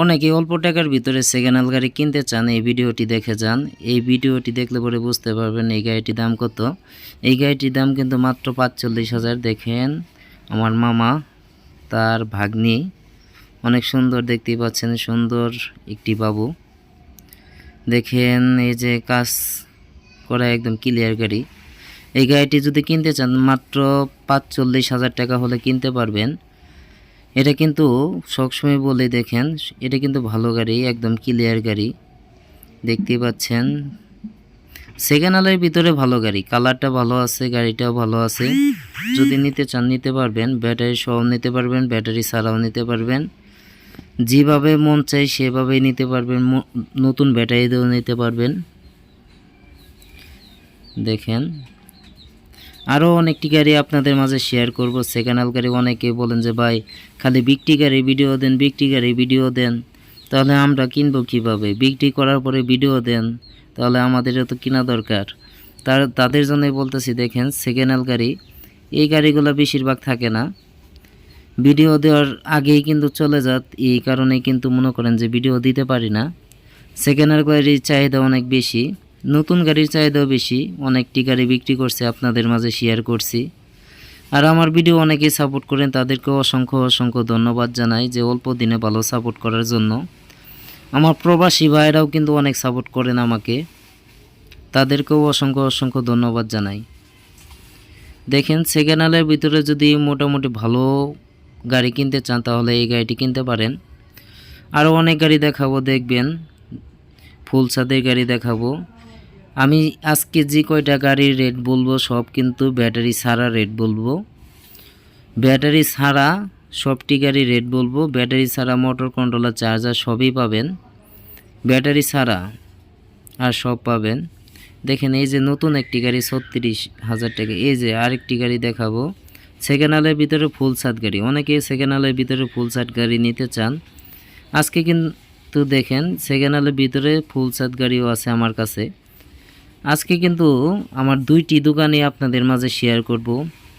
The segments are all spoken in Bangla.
অনেকে অল্প টাকার ভিতরে সেকেন্ড গাড়ি কিনতে চান, এই ভিডিওটি দেখে যান। এই ভিডিওটি দেখলে পরে বুঝতে পারবেন এই গাড়িটির দাম কত। এই গাড়িটির দাম কিন্তু মাত্র পাঁচচল্লিশ হাজার, দেখেন আমার মামা, তার ভাগ্নি, অনেক সুন্দর দেখতেই পাচ্ছেন, সুন্দর একটি বাবু। দেখেন এই যে কাজ করা একদম ক্লিয়ার গাড়ি। এই গাড়িটি যদি কিনতে চান, মাত্র পাঁচচল্লিশ হাজার টাকা হলে কিনতে পারবেন। এটা কিন্তু সবসময় বলে দেখেন, এটা কিন্তু ভালো গাড়ি, একদম ক্লিয়ার গাড়ি। দেখতেই পাচ্ছেন। সেকেন্ড হ্যান্ডের ভিতরে ভালো গাড়ি কালারটা ভালো আছে, গাড়িটাও ভালো আছে। যদি নিতে চান, নিতে পারবেন। ব্যাটারি সহ নিতে পারবেন ব্যাটারি ছাড়াও নিতে পারবেন। যেভাবে মন চাই, সেভাবেই নিতে পারবেন। নতুন ব্যাটারি দিয়েও নিতে পারবেন। দেখেন। আরও অনেকটি গাড়ি আপনাদের মাঝে শেয়ার করব। সেকেন্ড হ্যান্ড গাড়ি অনেকে বলেন যে, ভাই, খালি বিক্রি গাড়ি ভিডিও দেন, বিক্রি গাড়ি ভিডিও দেন, তাহলে আমরা কিনবো কীভাবে? বিক্রি করার পরে ভিডিও দেন, তাহলে আমাদেরও তো কেনা দরকার। তার, তাদের জন্যই বলতেছি, দেখেন সেকেন্ড হ্যান্ড গাড়ি, এই গাড়িগুলো বেশিরভাগ থাকে না। ভিডিও দেওয়ার আগেই কিন্তু চলে যাত এই কারণে কিন্তু মনে করেন যে ভিডিও দিতে পারি না। সেকেন্ড হ্যান্ড গাড়ির চাহিদা অনেক বেশি। নতুন গাড়ির চাহিদাও বেশি, অনেকটি গাড়ি বিক্রি করছে, আপনাদের মাঝে শেয়ার করছি। আর আমার ভিডিও অনেকেই সাপোর্ট করেন তাদেরকেও অসংখ্য অসংখ্য ধন্যবাদ জানাই যে অল্প দিনে ভালো সাপোর্ট করার জন্য। আমার প্রবাসী ভাইরাও কিন্তু অনেক সাপোর্ট করেন আমাকে। তাদেরকেও অসংখ্য অসংখ্য ধন্যবাদ জানাই। দেখেন সেকেন্ড হ্যান্ডের ভিতরে যদি মোটামুটি ভালো গাড়ি কিনতে চান, তাহলে এই গাড়িটি কিনতে পারেন। আরও অনেক গাড়ি দেখাবো, দেখবেন। ফুল ছাদের গাড়ি দেখাবো। আমি আজকে যে কয়টা গাড়ির রেট বলব, সব কিন্তু ব্যাটারি ছাড়া রেট বলব। ব্যাটারি ছাড়া সবটি গাড়ি রেট বলব। ব্যাটারি ছাড়া মোটর কন্ট্রোলার, চার্জার সবই পাবেন। ব্যাটারি ছাড়া আর সব পাবেন। দেখেন, এই যে নতুন একটি গাড়ি, ছত্রিশ হাজার টাকা। এই যে আরেকটি গাড়ি দেখাবো। সেকেন্ড হ্যান্ডের ভিতরে ফুল সাত গাড়ি। অনেকে সেকেন্ড হ্যান্ডের ভিতরে ফুল সাত গাড়ি নিতে চান। আজকে কিন্তু দেখেন সেকেন্ড হ্যান্ডের ভিতরে ফুল সাত গাড়িও আছে আমার কাছে। আজকে কিন্তু আমার দুইটি দোকানে আপনাদের মাঝে শেয়ার করব।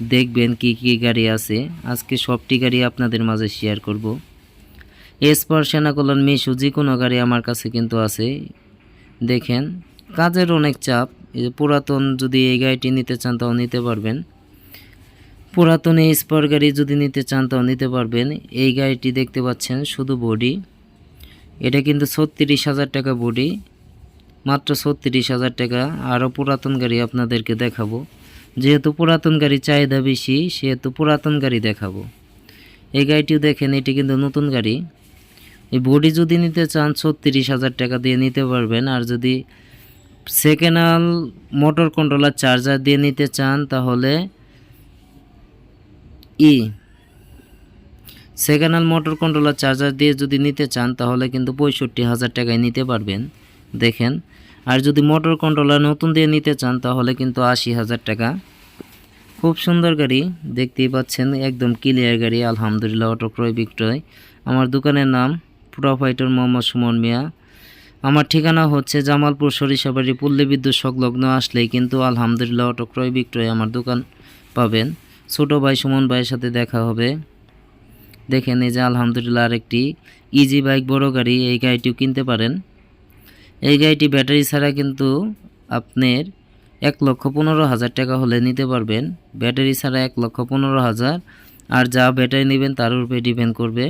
দেখবেন কি কি গাড়ি আছে। আজকে সবটি গাড়ি আপনাদের মাঝে শেয়ার করব। এসপর সেনাকলন মিশু যে কোনো গাড়ি আমার কাছে কিন্তু আছে। দেখেন, কাজের অনেক চাপ। পুরাতন যদি এই গাড়িটি নিতে চান তাও নিতে পারবেন। পুরাতন এই স্পর গাড়ি যদি নিতে চান তাও নিতে পারবেন। এই গাড়িটি দেখতে পাচ্ছেন শুধু বডি এটা কিন্তু ছত্রিশ হাজার টাকা বডি মাত্র ছত্রিশ হাজার টাকা আরও পুরাতন গাড়ি আপনাদেরকে দেখাবো। যেহেতু পুরাতন গাড়ি চাহিদা বেশি, সেহেতু পুরাতন গাড়ি দেখাবো। এই গাড়িটিও দেখেন, এটি কিন্তু নতুন গাড়ি। এই বডি যদি নিতে চান, ছত্রিশ হাজার টাকা দিয়ে নিতে পারবেন। আর যদি সেকেন্ড মোটর কন্ট্রোলার চার্জার দিয়ে নিতে চান, তাহলে ই সেকেন্ড মোটর কন্ট্রোলার চার্জার দিয়ে যদি নিতে চান, তাহলে কিন্তু পঁয়ষট্টি হাজার টাকায় নিতে পারবেন। দেখেন। আর যদি মোটর কন্ট্রোলার নতুন দিয়ে নিতে চান, তাহলে কিন্তু আশি হাজার টাকা। খুব সুন্দর গাড়ি, দেখতেই পাচ্ছেন, একদম ক্লিয়ার গাড়ি, আলহামদুলিল্লাহ অটো ক্রয় বিক্রয়। আমার দোকানের নাম প্রোফাইটার মোহাম্মদ সুমন মিয়া। আমার ঠিকানা হচ্ছে জামালপুর সরিষাবাড়ি পল্লী বিদ্যুৎ সংলগ্ন। আসলেই কিন্তু আলহামদুলিল্লাহ অটো ক্রয় বিক্রয় আমার দোকান পাবেন। ছোটো ভাই সুমন ভাইয়ের সাথে দেখা হবে। দেখেন, এই যে আলহামদুলিল্লাহ, আরেকটি ইজি বাইক বড় গাড়ি, এই গাড়িটিও কিনতে পারেন। এই গাড়িটি ব্যাটারি ছাড়া কিন্তু আপনার এক লক্ষ পনেরো হাজার টাকা হলে নিতে পারবেন। ব্যাটারি ছাড়া এক লক্ষ পনেরো হাজার। আর যা ব্যাটারি নেবেন তার উপরে ডিপেন্ড করবে।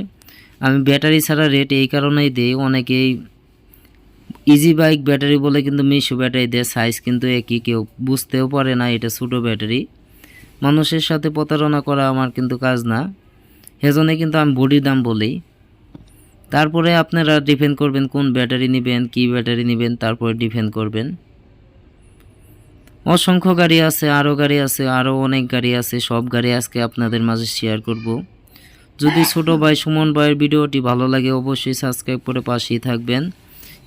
আমি ব্যাটারি ছাড়া রেট এই কারণেই দিই, অনেকেই ইজি বাইক ব্যাটারি বলে কিন্তু মিশো ব্যাটারি দেয় সাইজ কিন্তু একই, কেউ বুঝতেও পারে না এটা ছোটো ব্যাটারি। মানুষের সাথে প্রতারণা করা আমার কিন্তু কাজ না। সেজন্য কিন্তু আমি বডির দাম বলি। তারপরে আপনারা ডিপেন্ড করবেন কোন ব্যাটারি নেবেন, কি ব্যাটারি নেবেন, তারপরে ডিপেন্ড করবেন। অসংখ্য গাড়ি আছে আরও গাড়ি আছে আরও অনেক গাড়ি আছে, সব গাড়ি আজকে আপনাদের মাঝে শেয়ার করব। যদি ছোট ভাই সুমন ভাইয়ের ভিডিওটি ভালো লাগে অবশ্যই সাবস্ক্রাইব করে পাশেই থাকবেন।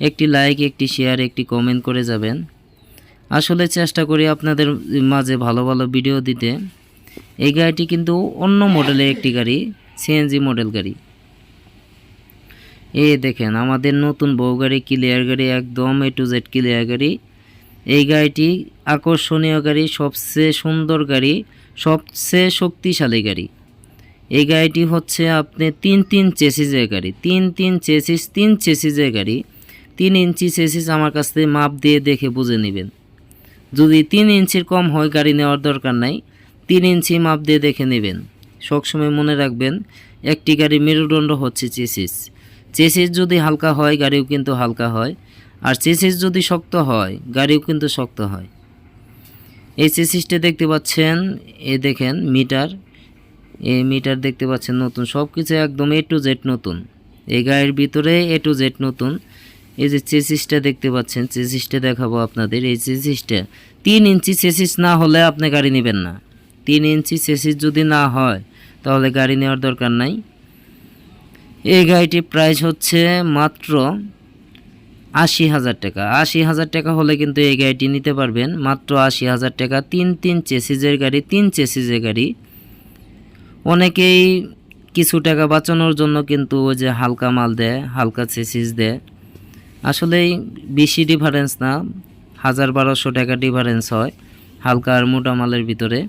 একটি লাইক একটি শেয়ার একটি কমেন্ট করে যাবেন। আসলে চেষ্টা করি আপনাদের মাঝে ভালো ভালো ভিডিও দিতে। এই গাড়িটি কিন্তু অন্য মডেলের একটি গাড়ি সিএনজি মডেল গাড়ি। এই দেখেন, আমাদের নতুন বউ গাড়ি ক্লিয়ার গাড়ি, একদম এ টু জেড ক্লিয়ার গাড়ি। এই গাড়িটি আকর্ষণীয় গাড়ি, সবচেয়ে সুন্দর গাড়ি, সবচেয়ে শক্তিশালী গাড়ি। এই গাড়িটি হচ্ছে আপনি তিন তিন চেসিসের গাড়ি, তিন তিন চেসিস তিন চেসিসের গাড়ি। তিন ইঞ্চি চেসিস আমার কাছ থেকে মাপ দিয়ে দেখে বুঝে নেবেন। যদি তিন ইঞ্চির কম হয়, গাড়ি নেওয়ার দরকার নাই। তিন ইঞ্চি মাপ দিয়ে দেখে নেবেন। সবসময় মনে রাখবেন, একটি গাড়ি মেরুদণ্ড হচ্ছে চেসিস চেসিস যদি হালকা হয়, গাড়িও কিন্তু হালকা হয়। আর চেসিস যদি শক্ত হয়, গাড়িও কিন্তু শক্ত হয়। এই চেসিসটা দেখতে পাচ্ছেন, এ দেখেন মিটার। এই মিটার দেখতে পাচ্ছেন নতুন সব কিছু একদম এ টু জেড নতুন। এই গাড়ির ভিতরে এ টু জেড নতুন। এই যে চেসিসটা দেখতে পাচ্ছেন, চেসিসটা দেখাবো আপনাদের। এই চেসিসটা তিন ইঞ্চি চেসিস না হলে আপনি গাড়ি নেবেন না। তিন ইঞ্চি চেসিস যদি না হয়, তাহলে গাড়ি নেওয়ার দরকার নাই। এই গাড়িটির প্রাইস হচ্ছে মাত্র আশি হাজার টাকা। আশি হাজার টাকা হলে কিন্তু এই গাড়িটি নিতে পারবেন। মাত্র আশি হাজার টাকা। তিন তিন চেসিজের গাড়ি, তিন চেসিজের গাড়ি। অনেকেই কিছু টাকা বাঁচানোর জন্য কিন্তু ওই যে হালকা মাল দেয়, হালকা চেসিস দেয়। আসলে বেশি ডিফারেন্স না, হাজার বারোশো টাকা ডিফারেন্স হয় হালকা আর মোটা মালের ভিতরে।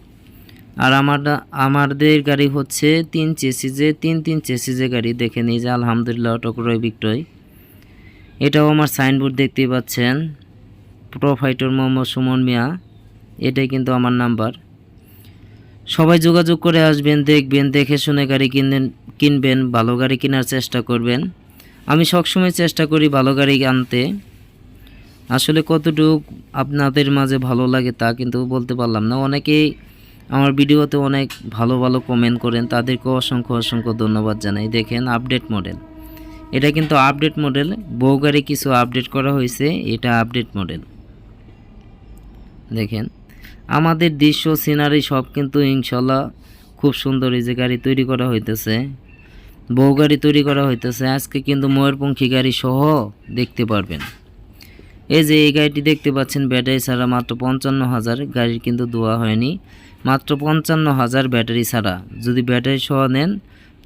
আর আমার আমাদের গাড়ি হচ্ছে তিন চেসিজে, তিন তিন চেসিজে গাড়ি। দেখে নিই যে আলহামদুলিল্লাহ টকরয় বিক্রয়। এটাও আমার সাইনবোর্ড দেখতেই পাচ্ছেন। প্রোফাইটর মোহাম্মদ সুমন মিয়া। এটাই কিন্তু আমার নাম্বার। সবাই যোগাযোগ করে আসবেন, দেখবেন, দেখে শুনে গাড়ি কিনবেন কিনবেন, ভালো গাড়ি কেনার চেষ্টা করবেন। আমি সবসময় চেষ্টা করি ভালো গাড়ি আনতে। আসলে কতটুকু আপনাদের মাঝে ভালো লাগে তা কিন্তু বলতে পারলাম না। অনেকেই আমার ভিডিওতে অনেক ভালো ভালো কমেন্ট করেন, তাদেরকে অসংখ্য অসংখ্য ধন্যবাদ জানাই। দেখেন আপডেট মডেল এটা কিন্তু আপডেট মডেল বউ গাড়ি কিছু আপডেট করা হয়েছে, এটা আপডেট মডেল দেখেন, আমাদের দৃশ্য সিনারি সব কিন্তু ইনশাল্লাহ খুব সুন্দর এই যে গাড়ি তৈরি করা হইতেছে বউ গাড়ি তৈরি করা হইতেছে। আজকে কিন্তু ময়ূরপঙ্খী গাড়ি সহ দেখতে পারবেন। এই যে এই গাড়িটি দেখতে পাচ্ছেন, ব্যাটারি ছাড়া মাত্র পঞ্চান্ন হাজার গাড়ির কিন্তু দোয়া হয়নি। মাত্র পঞ্চান্ন হাজার ব্যাটারি ছাড়া। যদি ব্যাটারি সহ নেন,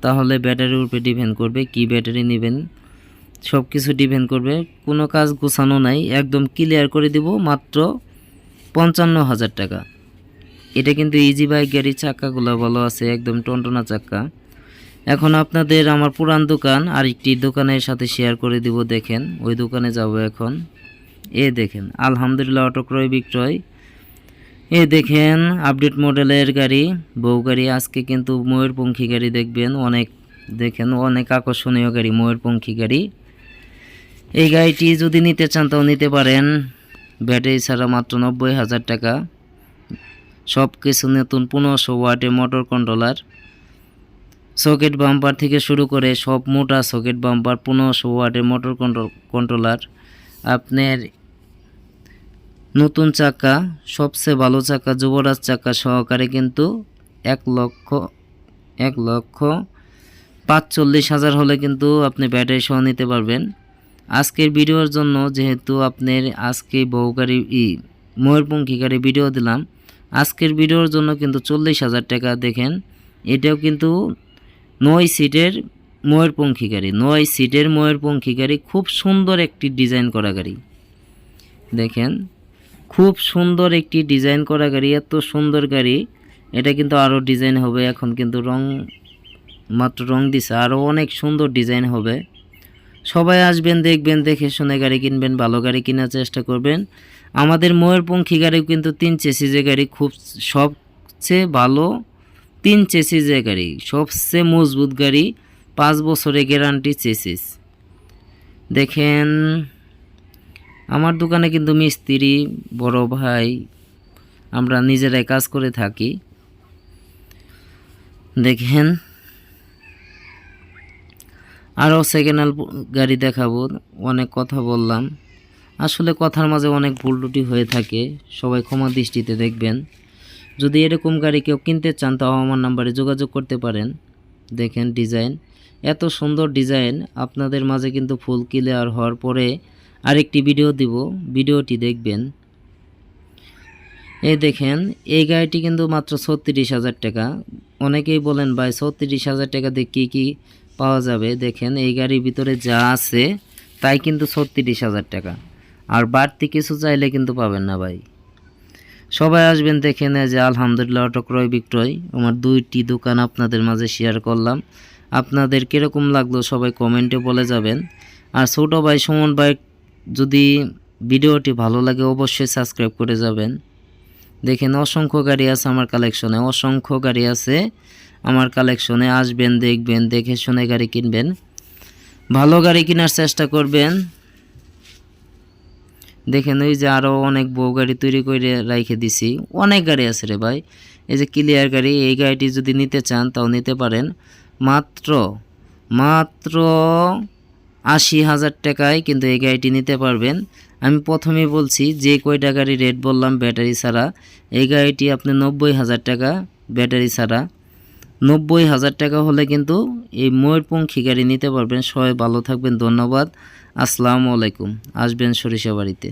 তাহলে ব্যাটারির উপরে ডিপেন্ড করবে কি ব্যাটারি নেবেন। সব কিছু ডিপেন্ড করবে। কোনো কাজ গোছানো নাই, একদম ক্লিয়ার করে দিব, মাত্র পঞ্চান্ন হাজার টাকা। এটা কিন্তু ইজি বাইক গাড়ির চাক্কাগুলো ভালো আছে, একদম টনটনা চাক্কা এখন আপনাদের আমার পুরান দোকান আরেকটি দোকানের সাথে শেয়ার করে দিব, দেখেন। ওই দোকানে যাব এখন। এ দেখেন, আলহামদুলিল্লাহ অটো ক্রয় বিক্রয়। এ দেখেন আপডেট মডেলের গাড়ি, বউ গাড়ি, আজকে কিন্তু ময়ূরপঙ্খী গাড়ি দেখবেন, অনেক দেখেন, অনেক আকর্ষণীয় গাড়ি, ময়ূরপঙ্খী গাড়ি। এই গাড়িটি যদি নিতে চান তাও নিতে পারেন, ব্যাটারি ছাড়া মাত্র নব্বই হাজার টাকা। সব কিছু নতুন, পনেরোশো ওয়াটের মোটর কন্ট্রোলার সকেট বাম্পার থেকে শুরু করে সব মোটা সকেট বাম্পার পনেরোশো ওয়াটের মোটর কন্ট্রোল কন্ট্রোলার আপনার নতুন চাকা, সবচেয়ে ভালো চাকা, যুবরাজ চাকা সহকারে কিন্তু এক লক্ষ এক লক্ষ পাঁচচল্লিশ হাজার হলে কিন্তু আপনি ব্যাটারি সহ নিতে পারবেন। আজকের ভিডিওর জন্য যেহেতু আপনার আজকে বহু গাড়ি ই ময়ূরপঙ্খী গাড়ি ভিডিও দিলাম, আজকের ভিডিওর জন্য কিন্তু চল্লিশ হাজার টাকা দেখেন। এটাও কিন্তু নয় সিটের ময়ূরপঙ্খী গাড়ি, নয় সিটের ময়ূরপঙ্খী গাড়ি, খুব সুন্দর একটি ডিজাইন করা গাড়ি। দেখেন খুব সুন্দর একটি ডিজাইন করা গাড়ি, এত সুন্দর গাড়ি। এটা কিন্তু আরও ডিজাইন হবে, এখন কিন্তু রং, মাত্র রং দিছে আরও অনেক সুন্দর ডিজাইন হবে। সবাই আসবেন, দেখবেন, দেখে শুনে গাড়ি কিনবেন, ভালো গাড়ি কেনার চেষ্টা করবেন। আমাদের ময়ূরপঙ্খী গাড়ি কিন্তু তিন চেসিজে গাড়ি, খুব সবচেয়ে ভালো তিন চেসিজে গাড়ি, সবচেয়ে মজবুত গাড়ি, পাঁচ বছরের গ্যারান্টি চেসিস দেখেন আমার দোকানে কিন্তু মিস্ত্রি, বড় ভাই, আমরা নিজেরাই কাজ করে থাকি। দেখেন। আরও সেকেন্ড হ্যান্ড গাড়ি দেখাবো, অনেক কথা বললাম। আসলে কথার মাঝে অনেক ভুল টুটি হয়ে থাকে, সবাই ক্ষমা দৃষ্টিতে দেখবেন। যদি এরকম গাড়ি কেউ কিনতে চান, তাও আমার নাম্বারে যোগাযোগ করতে পারেন। দেখেন ডিজাইন, এত সুন্দর ডিজাইন, আপনাদের মাঝে কিন্তু ফুল ক্লিয়ার হওয়ার পরে আরেকটি ভিডিও দিব, ভিডিওটি দেখবেন। এই দেখেন, এই গাড়িটি কিন্তু মাত্র ছত্রিশ হাজার টাকা। অনেকেই বলেন, ভাই, ছত্রিশ হাজার টাকা দিয়ে কী কী পাওয়া যাবে? দেখেন, এই গাড়ির ভিতরে যা আছে, তাই কিন্তু ছত্রিশ হাজার টাকা। আর বাড়তি কিছু চাইলে কিন্তু পাবেন না, ভাই। সবাই আসবেন দেখে নেয় যে আলহামদুলিল্লাহ অটো ক্রয় বিক্রয়। আমার দুইটি দোকান আপনাদের মাঝে শেয়ার করলাম। আপনাদের কীরকম লাগল সবাই কমেন্টে বলে যাবেন। আর ছোটো ভাই, সুমন ভাই যদি ভিডিওটি ভালো লাগে, অবশ্যই সাবস্ক্রাইব করে যাবেন। দেখেন, অসংখ্য গাড়ি আছে আমার কালেকশনে। অসংখ্য গাড়ি আছে আমার কালেকশনে। আসবেন, দেখবেন, দেখে শুনে গাড়ি কিনবেন। ভালো গাড়ি কেনার চেষ্টা করবেন। দেখেন, ওই যে আরও অনেক বউ গাড়ি তৈরি করে রাইখে দিছি। অনেক গাড়ি আছে রে ভাই। এই যে ক্লিয়ার গাড়ি, এই গাড়িটি যদি নিতে চান, তাও নিতে পারেন। মাত্র মাত্র আশি হাজার টাকায় কিন্তু এই গাড়িটি নিতে পারবেন। আমি প্রথমে বলছি, যে কয়টা গাড়ি রেট বললাম ব্যাটারি ছাড়া, এই গাড়িটি আপনি নব্বই হাজার টাকা ব্যাটারি ছাড়া। নব্বই হাজার টাকা হলে কিন্তু এই ময়ূরপঙ্খী গাড়ি নিতে পারবেন। সবাই ভালো থাকবেন, ধন্যবাদ। আসসালামু আলাইকুম। আসবেন সরিষা বাড়িতে।